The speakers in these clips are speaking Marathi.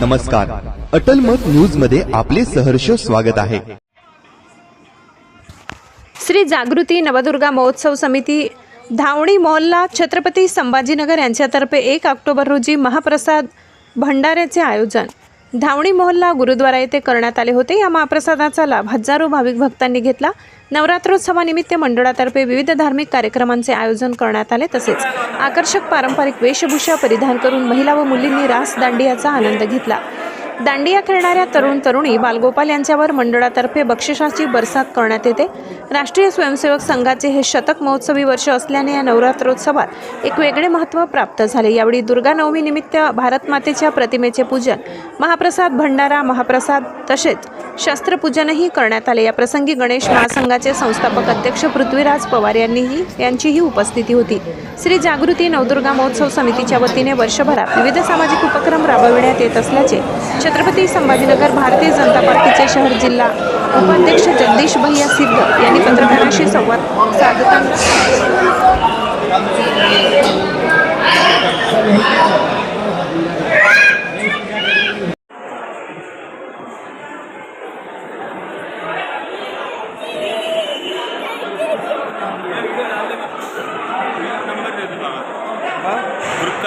नमस्कार. अटल मत न्यूजमध्ये आपले सहर्ष स्वागत आहे. श्री जागृती नवदुर्गा महोत्सव समिती धावणी मोहल्ला छत्रपती संभाजीनगर यांच्यातर्फे एक ऑक्टोबर रोजी महाप्रसाद भंडाऱ्याचे आयोजन. धावणी मोहल्ला गुरुद्वारा येथे करण्यात आले होते. या महाप्रसादाचा लाभ हजारो भाविक भक्तांनी घेतला. नवरात्रोत्सवानिमित्त मंडळातर्फे विविध धार्मिक कार्यक्रमांचे आयोजन करण्यात आले. तसेच आकर्षक पारंपरिक वेशभूषा परिधान करून महिला व मुलींनी रास दांडियाचा आनंद घेतला. दांडिया खेळणाऱ्या तरुण तरुणी बालगोपाल यांच्यावर मंडळातर्फे बक्षिसाची बरसात करण्यात येते. राष्ट्रीय स्वयंसेवक संघाचे हे शतक महोत्सवी वर्ष असल्याने या नवरात्रोत्सवात एक वेगळे महत्त्व प्राप्त झाले. यावेळी दुर्गा नवमीनिमित्त निमित्त प्रतिमेचे पूजन महाप्रसाद भंडारा महाप्रसाद तसेच शस्त्रपूजनही करण्यात आले. या प्रसंगी गणेश महासंघाचे संस्थापक अध्यक्ष पृथ्वीराज पवार यांनीही यांचीही उपस्थिती होती. श्री जागृती नवदुर्गा महोत्सव समितीच्या वतीने वर्षभरात विविध सामाजिक उपक्रम राबविण्यात येत असल्याचे छत्रपती संभाजीनगर भारतीय जनता पार्टीचे शहर जिल्हा उपाध्यक्ष जगदीश भैया सिद्ध यांनी पत्रकारांशी संवाद साधताना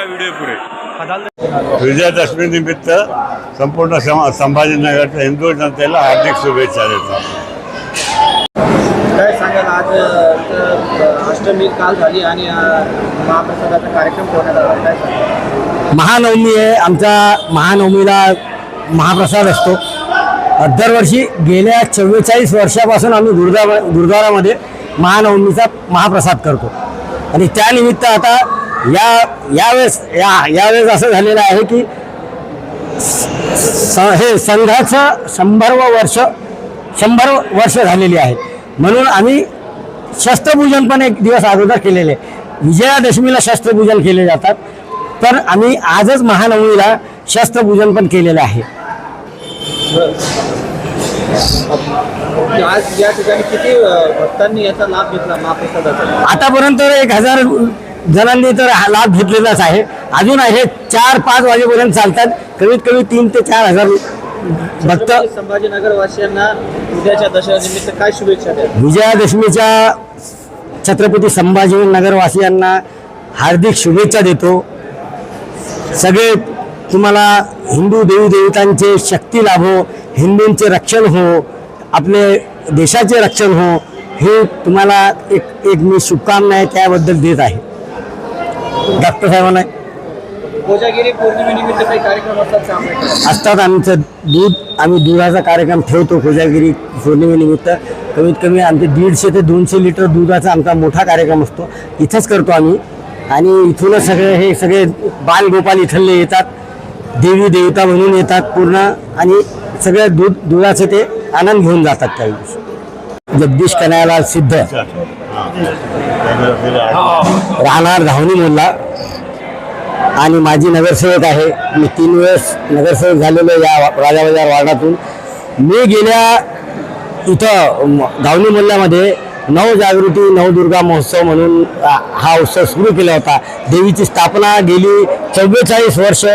व्हिडिओ पुढे. विजयादशमी निमित्त संपूर्ण सं- संभाजीनगरच्या हिंदू जनतेला हार्दिक शुभेच्छा देतो. काय सांगाल? आज अष्टमी काल झाली आणि महाप्रसादाचा कार्यक्रम ठेवण्यात आला. काय महानवमी आहे. आमचा महानवमीला महाप्रसाद असतो. दरवर्षी गेल्या चव्वेचाळीस वर्षापासून आम्ही गुरुद्वारा गुरुद्वारामध्ये महानवमीचा महाप्रसाद करतो. आणि त्यानिमित्त आता या यावेळेस या यावेळेस असं झालेलं आहे की स हे संघाचं शंभरवं वर्ष शंभर वर्ष झालेली आहे. म्हणून आम्ही शस्त्रपूजन पण एक दिवस अगोदर केलेले. विजयादशमीला शस्त्रपूजन केले जातात. तर आम्ही आजच महानवमीला शस्त्रपूजन पण केलेलं आहे. आज या ठिकाणी किती भक्तांनी याचा लाभ घेतला महाप्रसादाचा? आतापर्यंत एक हजार जणांनी तर हा लाभ घेतलेलाच आहे. अजून हे चार पाच वाजेपर्यंत चालतात. कमीत कमी तीन ते चार हजार भक्त. संभाजीनगर वासियांना काय शुभेच्छा विजयादशमीच्या छत्रपती संभाजीनगरवासियांना हार्दिक शुभेच्छा देतो. सगळे तुम्हाला हिंदू देवी देवतांचे शक्ती लाभो हिंदूंचे रक्षण हो आपले देशाचे रक्षण हो हे तुम्हाला एक एक मी शुभकामना त्याबद्दल देत आहे. डॉक्टर साहेबांना कोजागिरी पौर्णिमेनिमित्त काही कार्यक्रम असतात आमचं दूध आम्ही दुधाचा कार्यक्रम ठेवतो कोजागिरी पौर्णिमेनिमित्त. कमीत कमी आमचे दीडशे ते दोनशे लिटर दुधाचा आमचा मोठा कार्यक्रम असतो. इथंच करतो आम्ही. आणि इथूनच सगळे हे सगळे बालगोपाल इथले येतात. देवी देवता म्हणून येतात पूर्ण. आणि सगळे दूध दुधाचे ते आनंद घेऊन जातात त्या दिवशी जगदीश कन्हैयालाल सिद्ध. राहणार धावणी मोल्ला आणि माझी नगरसेवक आहे. मी तीन वेळेस नगरसेवक झालेलो या राजा बाजार वार्डातून. मी गेल्या इथं धावणी मोल्ल्यामध्ये नवजागृती नवदुर्गा महोत्सव म्हणून हा उत्सव सुरू केला होता. देवीची स्थापना गेली चव्वेचाळीस वर्ष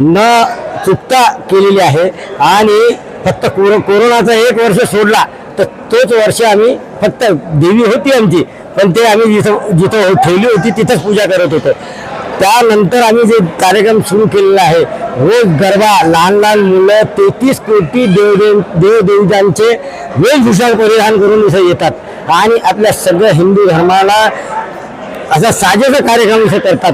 न चुकता केलेली आहे. आणि फक्त कोरो कोरोनाचा एक वर्ष सोडला. तर तोच वर्ष आम्ही फक्त देवी होती आमची. पण ते आम्ही जिथं जिथं ठेवली होती तिथंच पूजा करत होतो. त्यानंतर आम्ही जे कार्यक्रम सुरू केलेला आहे रोज गरबा लहान लहान मुलं तेहतीस कोटी देवदेव देवदेवतांचे वेशभूषा परिधान करून इथं येतात. आणि आपल्या सगळ्या हिंदू धर्माला असा साजेचा कार्यक्रम इथे करतात.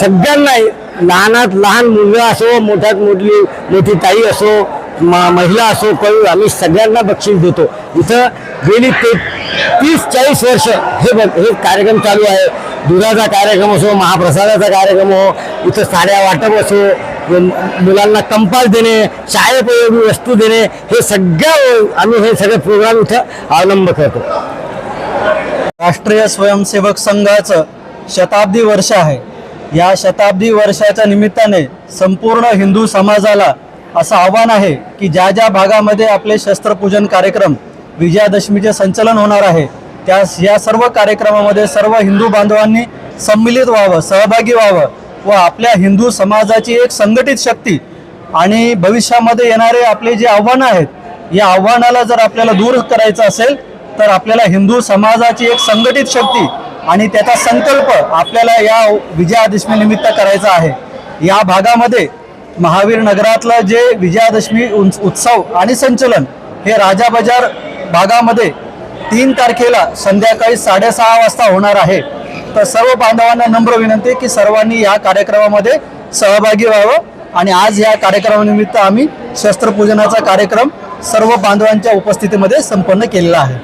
सगळ्यांना लहानात लहान मुलं असो मोठ्यात मोठी मोठी ताई असो महिला असो कळू आम्ही सगळ्यांना बक्षीस देतो. इथं गेली ते तीस चाळीस वर्ष हे बघ हे कार्यक्रम चालू आहे. दुधाचा कार्यक्रम असो महाप्रसादाचा कार्यक्रम हो इथं साड्या वाटप असो मुलांना कंपास देणे शाळेपयोगी वस्तू देणे हे सगळं हो, आम्ही हे सगळे प्रोग्राम इथं अवलंब करतो. राष्ट्रीय स्वयंसेवक संघाचं शताब्दी वर्ष आहे. या शताब्दी वर्षाच्या निमित्ताने संपूर्ण हिंदू समाजाला असं आव्हान आहे की ज्या ज्या भागामध्ये आपले शस्त्रपूजन कार्यक्रम विजयादशमीचे संचलन होणार आहे त्या या सर्व कार्यक्रमामध्ये सर्व हिंदू बांधवांनी सम्मिलित व्हावं सहभागी व्हावं व आपल्या हिंदू समाजाची एक संघटित शक्ती आणि भविष्यामध्ये येणारे आपले जे आव्हानं आहेत या आव्हानाला जर आपल्याला दूर करायचं असेल तर आपल्याला हिंदू समाजाची एक संघटित शक्ती आणि त्याचा संकल्प आपल्याला या विजयादशमीनिमित्त करायचा आहे. या भागामध्ये महावीर नगरातलं जे विजयादशमी उत्सव आणि संचलन हे राजा बाजार भागामध्ये तीन तारखेला संध्याकाळी साडेसहा वाजता होणार आहे. तर सर्व बांधवांना नम्र विनंती की सर्वांनी या कार्यक्रमामध्ये सहभागी व्हावं आणि आज या कार्यक्रमानिमित्त आम्ही शस्त्रपूजनाचा कार्यक्रम सर्व बांधवांच्या उपस्थितीमध्ये संपन्न केलेला आहे.